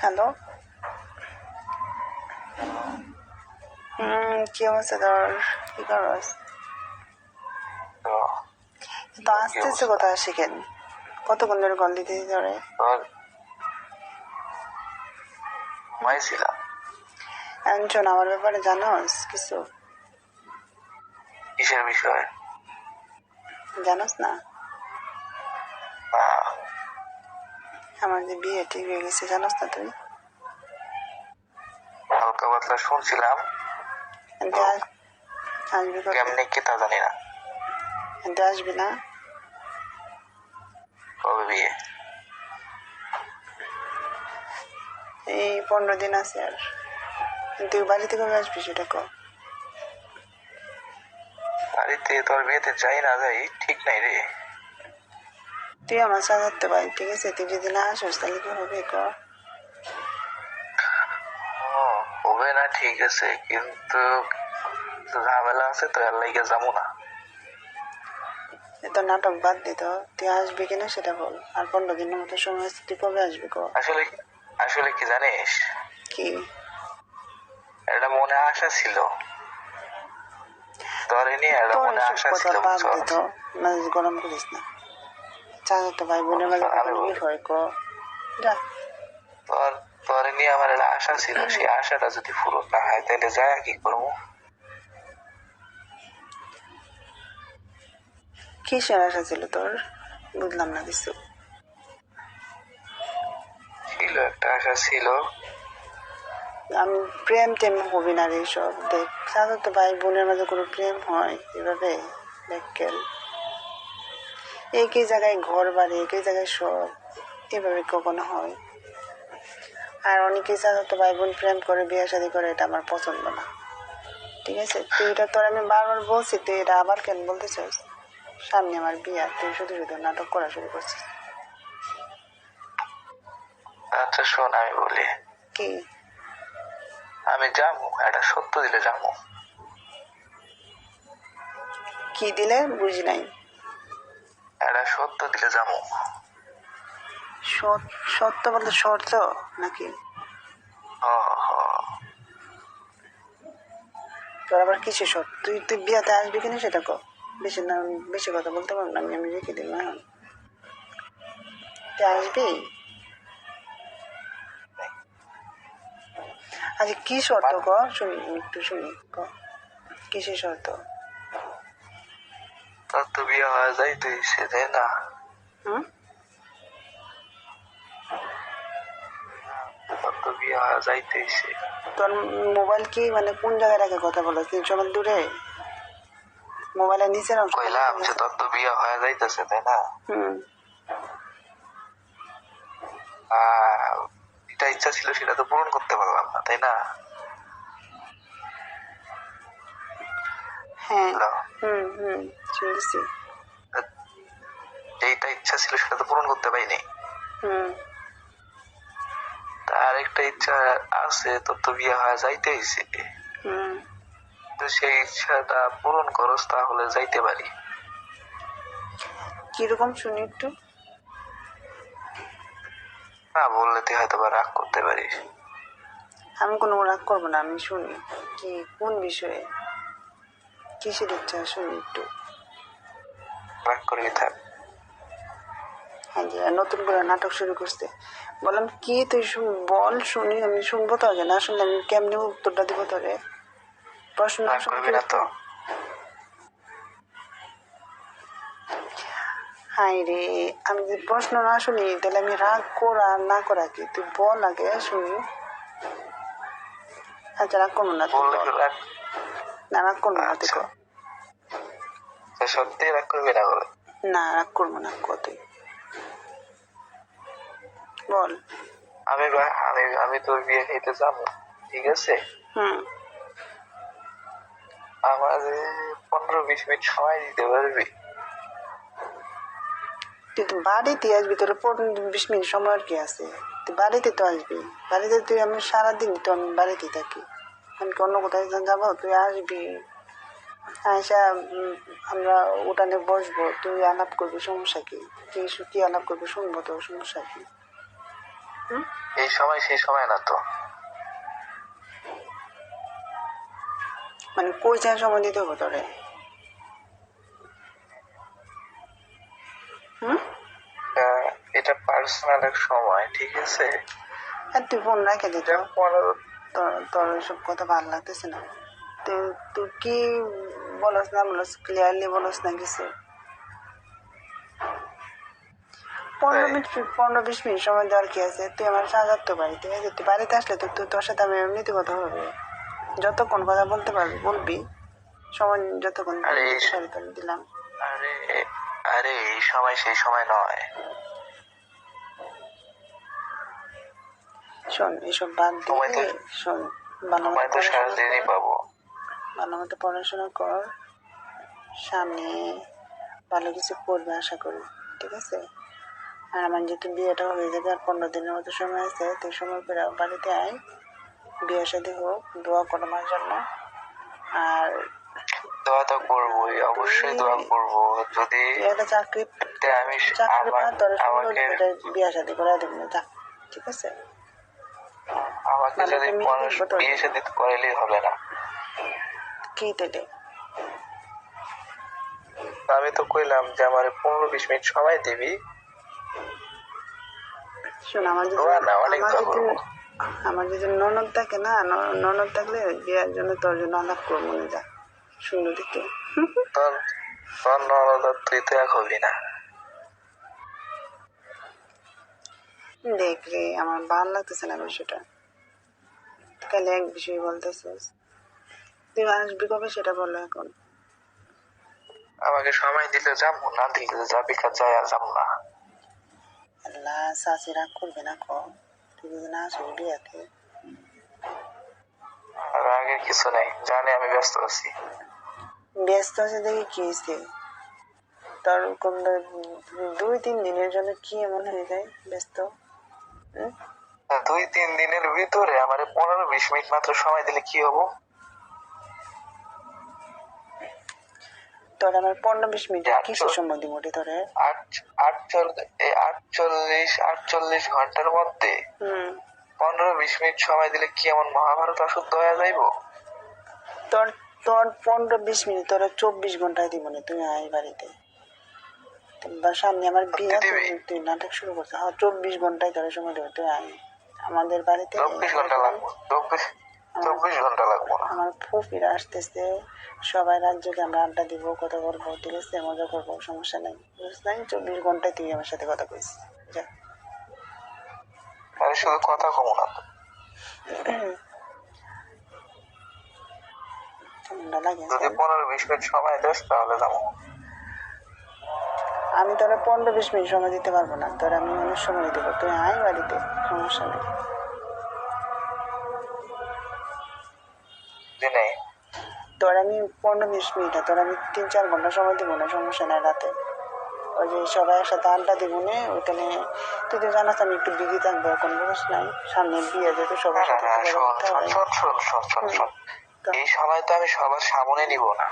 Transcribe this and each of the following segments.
Hello কি অবস্থা তোর কি করস তো আসতেছে কোথায় শিখেন কতক্ষণ ধরে কল দিতে ধরে একজন আমার ব্যাপারে জানোস কিছু কিসের বিষয় জানোস না না আমার যে বিয়ে ঠিক হয়ে গেছে জানোস না তুই হালকা শুনছিলাম? কেমনি কি তা জানি না। আসবি না? কবে বিয়ে? এই পনেরো দিন আছে আর। তুই বাড়িতে কবে আসবি সেটা কর বাড়িতে তোর বিয়েতে যাই না যাই ঠিক নাই রে। তুই আমার সাথে ধরতে পারি ঠিক আছে? তুই যদি না আসিস তাহলে কি হবে কর ও, হবে না ঠিক আছে কিন্তু ঝামেলা আছে তো এর লাইগে যাব না। এত নাটক বাদ দিত তুই আসবি কিনা সেটা বল। আর পনেরো দিনের মতো সময় আছে তুই কবে আসবি কর আসলে আসলে কি জানিস? কি? একটা মনে আশা ছিল। তোর এ নিয়ে একটা মনে আশা ছিল বাদ? দিত মেজাজ গরম করিস না। চাচা তো ভাই বোনের মাঝে। কি হয় কর যা। তোর তোর নিয়ে আমার একটা আশা ছিল সেই আশাটা যদি পূরণ না হয় তাহলে যায় কি করব। কিসের আশা ছিল তোর? বুঝলাম না কিছু। ছিল একটা আশা ছিল। আমি প্রেম টেম হবি না রে সব। দেখ চাচা তো ভাই বোনের মাঝে কোনো প্রেম হয় এভাবে দেখকেল একই জায়গায় ঘর বাড়ি একই জায়গায় সব এভাবে কখনো হয়। আর অনেকেই চাচা তো ভাই বোন প্রেম করে বিয়ে শাদি করে এটা আমার পছন্দ না। ঠিক আছে? তুই এটা তোর আমি বারবার বলছি তুই এটা আবার কেন বলতে চাস? সামনে আমার বিয়ে তুই শুধু শুধু নাটক করা শুরু করছিস আচ্ছা শোন আমি বলি। কি? আমি যাব একটা সত্য দিলে যাব। কি দিলে? বুঝি নাই। একটা সত্য দিলে যাব। সত্য বলতে শর্ত নাকি? তোর আবার কিসে শর্ত? তুই তুই বিয়াতে আসবি কিনা সেটা কর বেশি না বেশি কথা বলতে পারব না আমি আমি রেখে দিলাম এখন। তুই আসবি? আচ্ছা কি শর্ত ক শুনি একটু শুনি ক কিসের শর্ত? তোর তো বিয়ে হয়ে যাই তুই সে তাই না। হুম? সে। তোর মোবাইল কি মানে কোন জায়গায় রেখে কথা বলো? তিনশো মিল দূরে? মোবাইলের নিচে রাখ কইলাম যে তোর তো বিয়ে হয়ে যাইতেছে তাই না? আর যেটা ইচ্ছা ছিল সেটা তো পূরণ করতে পারলাম না তাই না? হ্যাঁ। হুম হুম শুনতেছি। যেটা ইচ্ছা ছিল সেটা তো পূরণ করতে পারিনি। হুম। তার ইচ্ছা আছে তোর তো বিয়ে হয়ে যাইতে হয়েছে তো সেই ইচ্ছাটা পূরণ করস তাহলে যাইতে পারি। কীরকম শুনি একটু? না বললে তুই হয়তো বা রাগ করতে পারিস। আমি কোনো রাগ করব না আমি শুনি। কি কোন বিষয়ে? কিসের ইচ্ছা শুনি একটু। রাগ করবি থাক। হ্যাঁ নতুন করে নাটক শুরু করতে বললাম কি তুই বল শুনি আমি শুনব তো আগে। না শুনলে আমি কেমনি উত্তরটা দিব তোরে? প্রশ্ন না রাগ করবি না তো। হাই রে আমি যদি প্রশ্ন না শুনি তাহলে আমি রাগ করা না করা কি? তুই বল আগে শুনি। আচ্ছা রাগ করব না তুই না রাগ করব না তুই আচ্ছা। সত্যি রাগ করবি না না রাগ করব না কত বল। আমি আমি আমি তোর বিয়ে খেতে যাব ঠিক আছে? হুম। আমার পনেরো বিশ মিনিট সময় দিতে পারবি? তুই তো বাড়িতে আসবি তোর পনেরো বিশ মিনিট সময় আর কি আছে? তুই বাড়িতে তো আসবি বাড়িতে তুই আমি সারাদিন তো আমি বাড়িতে থাকি। আমি অন্য কোথায় যাব? তুই আসবি আয়সা আমরা উঠানে বসবো তুই আলাপ করবি সমস্যা কি? কি শু- কি আলাপ করবি শুনব তো সমস্যা কি? এই সময় সেই সময় না তো। মানে কই যা সময় দিতে হবে তোরে এটা পার্সোনাল এক সময় ঠিক আছে? আর তুই ফোন রাখে দিত তোর তোর এসব কথা ভালো লাগতেছে না। তুই তুই কি বলস না বলস? ক্লিয়ারলি বলস না কিছু? পনেরো মিনিট পনেরো বিশ মিনিট সময় দেওয়ার কি আছে? তুই আমার সাজার তো বাড়িতে। তুই বাড়িতে আসলে তো তুই তোর সাথে আমি এমনিতে কথা হবে যতক্ষণ কথা বলতে পারবি বলবি। সময় যতক্ষণ দিলাম। আরে আরে এই সময় সেই সময় নয়। শোন এসব বাদ দিয়ে শোন ভালো মতো সারাদিনই পাবো। ভালো মতো পড়াশোনা কর। সামনে ভালো কিছু করবে আশা করি। ঠিক আছে? আর আমার যেহেতু বিয়েটা হয়ে যাবে আর পনেরো দিনের মতো সময় আছে তো সময় করে বাড়িতে আয় বিয়ে সাথে হোক দোয়া করো আমার জন্য। আর দোয়া তো করবোই অবশ্যই দোয়া করব। যদি একটা চাকরি আমি আমাকে বিয়ে সাথে করে দেবো যা ঠিক আছে? আমাকে মানে যদি বিয়ে সাথে করাইলেই হবে না। কি দিলে আমি তো কইলাম যে আমার পনেরো বিশ মিনিট সময় দিবি। শোন আমার যদি না, আমার ননদ থাকে না ননদ থাকলে বিয়ের জন্য তোর জন্য আলাপ করব মনে যা। সুন্দর দেখে। তোর তোর ননদ তুই তো এক হবি না। দেখ রে আমার ভালো লাগতেছে না বিষয়টা। তাহলে এক বিষয় বলতেছিস। তুই আসবি কবে সেটা বলো এখন। আমাকে সময় দিলে যাব না দিলে যাবি কাজ যায় আর যাব না। আল্লাহ রাগ করবে না কম। যদি না আসবি বিয়াতে আর আগের কিছু নেই জানি আমি ব্যস্ত আছি। ব্যস্ত আছে দেখে কি হয়েছে? তোর কোন দুই তিন দিনের জন্য কি এমন হয়ে যায় ব্যস্ত? দুই তিন দিনের ভিতরে আমার পনেরো বিশ মিনিট মাত্র সময় দিলে কি হব? তোর আমার পনেরো বিশ মিনিট যা, কিসের। সময় দিব রে তোরে আট আটচল্লিশ আটচল্লিশ ঘণ্টার মধ্যে পনেরো বিশ মিনিট সময় দিলে কি এমন মহাভারত অশুদ্ধ হয়ে যাইবো? তোর তোর পনেরো বিশ মিনিট তোর চব্বিশ ঘন্টায় দিব না তুই আয় বাড়িতে। সামনে আমার বিয়ে তুই- নাটক শুরু করছিস হ্যাঁ চব্বিশ ঘন্টায় তোর সময় দেবো তুই আয়। আমাদের বাড়িতে চব্বিশ ঘণ্টা লাগবো চব্বিশ চব্বিশ ঘণ্টা লাগবো না। আমার ফুপিরা আসতেছে। সবাই রাজ্যকে আমরা আড্ডা দিব কথা বলব। ঠিক আছে মজা করব সমস্যা নেই। বুঝছ নাই? চব্বিশ ঘন্টায় তুই আমার সাথে কথা কইস। যা। আরে শুধু কথা কমো না। লাগে যদি পনেরো বিশ মিনিট সময় দেস তাহলে যাব। আমি তোরা পনেরো বিশ মিনিট সময় দিতে পারব না। তোর আমি অনেক সময় দেবো। তুই আয় বাড়িতে সমস্যা নেই। নেই তোর আমি পনেরো বিশ মিনিট তোর আমি তিন চার ঘণ্টা সময় দিব না সমস্যা নাই রাতে। ওই যে সবাই একসাথে আড্ডা দিব না ওখানে তুই তো জানাস আমি একটু বিজি থাকব এখন বুঝিস নাই সামনে বিয়ে যেতে সবার সাথে হ্যাঁ তো- এই সময় তো আমি সবার সামনে নিব না।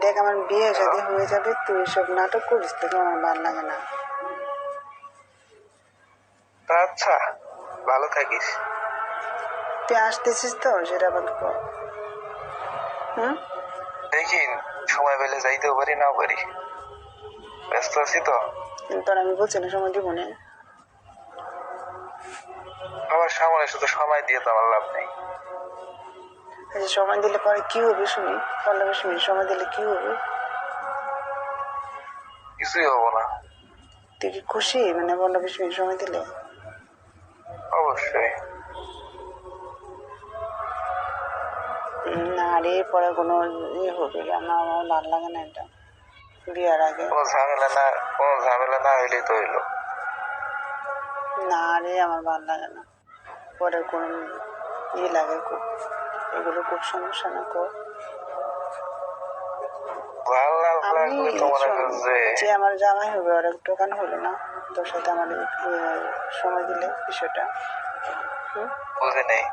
দেখ আমার বিয়ে যদি হয়ে যাবে তুই সব নাটক করিস তোকে আমার ভালো লাগে না। আচ্ছা ভালো থাকিস। তুই আসতেছিস তো সেটা বল হুম? দেখি সময় পেলে যাইতেও পারি নাও পারি। ব্যস্ত আছি তো? তোর আমি বলছি না সময় দিব না। আমার সামনে শুধু সময় দিয়ে তো আমার লাভ নেই। আচ্ছা সময় দিলে পরে কি হবে শুনি? পনেরো বিশ মিনিট সময় দিলে কি হবে? কিছুই হব না। তুই কি খুশি? মানে পনেরো বিশ মিনিট সময় দিলে? অবশ্যই। না রে পরে কোনো ইয়ে হবে আমার আমার ভালো লাগে না এটা। বিয়ার আগে। কোনো ঝামেলা না কোনো ঝামেলা না হইলেই তো হইল। না রে আমার ভালো লাগে না। পরে কোনো ইয়ে লাগে খুব। এগুলো খুব সমস্যা না খুব যে আমার জামাই হবে ওর একটু কান হলো না। তোর সাথে আমার সময় দিলে বিষয়টা? বুঝে নেই।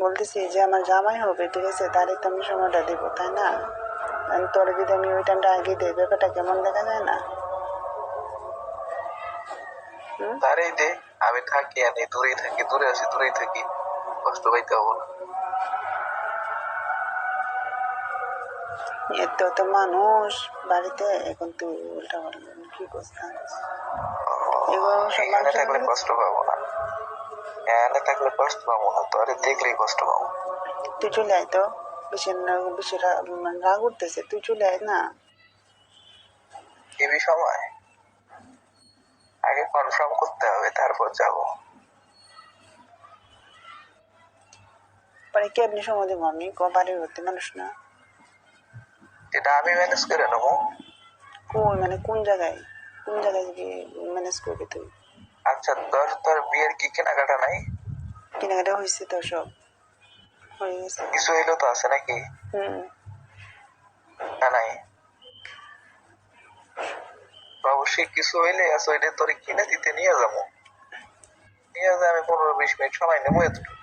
বলতেছি যে আমার জামাই হবে ঠিক আছে? তারই তো আমি সময়টা দেবো তাই না? আমি তোর যদি আমি ওই টাইমটা আগে দিই ব্যাপারটা কেমন দেখা যায় না? তারই দে আমি থাকি আনি দূরেই থাকি দূরে আছি দূরেই থাকি। কষ্ট পাইতে হব এত তো মানুষ বাড়িতে এখন তুই উল্টা পাল্টা কি করছিস এখানে থাকলে কষ্ট পাবো না। এখানে থাকলে কষ্ট পাবো না তোরে দেখলেই কষ্ট পাবো। তুই চলে আয় তো বেশি বেশি মানে রাগ উঠতেছে তুই চলে আয় না। এবি সময়? আগে কনফার্ম করতে হবে তারপর যাব। পরে কি আপনি সময় দেবো আমি? বাড়ির ভর্তি মানুষ না। এটা আমি ম্যানেজ করে নেব। কই মানে কোন জায়গায়? কোন জায়গায় গিয়ে ম্যানেজ করবি তুই আচ্ছা তোর তোর বিয়ের কি কেনাকাটা নাই? কেনাকাটা হয়েছে তো সব। হয়ে গেছে। কিছু হইল তো আছে নাকি? হুম। না নাই। অবশ্যই কিছু হইলে আছে ওইটা তোর কিনে দিতে নিয়ে যাব। নিয়ে যা আমি পনেরো বিশ মিনিট সময় নেব এতটুকু।